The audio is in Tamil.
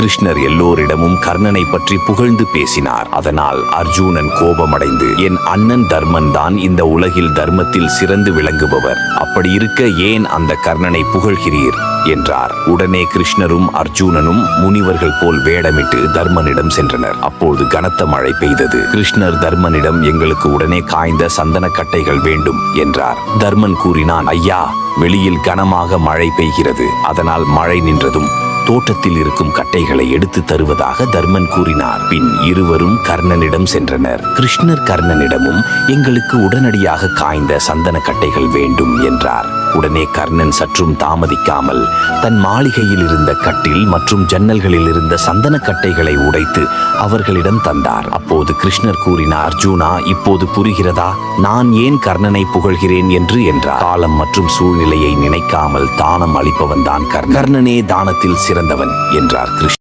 கிருஷ்ணர் எல்லோரிடமும் கர்ணனை பற்றி புகழ்ந்து பேசினார். அதனால் அர்ஜுனன் கோபமடைந்து என் அண்ணன் தர்மன் தான் இந்த உலகில் தர்மத்தில் சிறந்து விளங்குபவர். அப்படி இருக்க ஏன் அந்த கர்ணனை புகழ்கிறீர்? என்றார். உடனே கிருஷ்ணரும் அர்ஜுனனும் முனிவர்கள் போல் வேடமிட்டு தர்மனிடம் சென்றனர். அப்போது கனத்த மழை பெய்தது. கிருஷ்ணர் தர்மனிடம் எங்களுக்கு உடனே காய்ந்த சந்தன கட்டைகள் வேண்டும் என்றார். தர்மன் கூறினான் ஐயா வெளியில் கனமாக மழை பெய்கிறது. அதனால் மழை நின்றதும் தோட்டத்தில் இருக்கும் கட்டைகளை எடுத்து தருவதாக தர்மன் கூறினார். பின் இருவரும் கர்ணனிடம் சென்றனர். கிருஷ்ணர் கர்ணனிடமும் எங்களுக்கு உடனடியாக காய்ந்த சந்தன கட்டைகள் வேண்டும் என்றார். உடனே கர்ணன் சற்றும் தாமதிக்காமல் தன் மாளிகையில் இருந்த கட்டில் மற்றும் ஜன்னல்களில் இருந்த சந்தன கட்டைகளை உடைத்து அவர்களிடம் தந்தார். அப்போது கிருஷ்ணர் கூறினார் அர்ஜுனா இப்போது புரிகிறதா? நான் ஏன் கர்ணனை புகழ்கிறேன் என்று? என்றார். காலம் மற்றும் சூழ்நிலையை நினைக்காமல் தானம் அளிப்பவன் தான் கர்ணனே. தானத்தில் சிறந்தவன் என்றார் கிருஷ்ணன்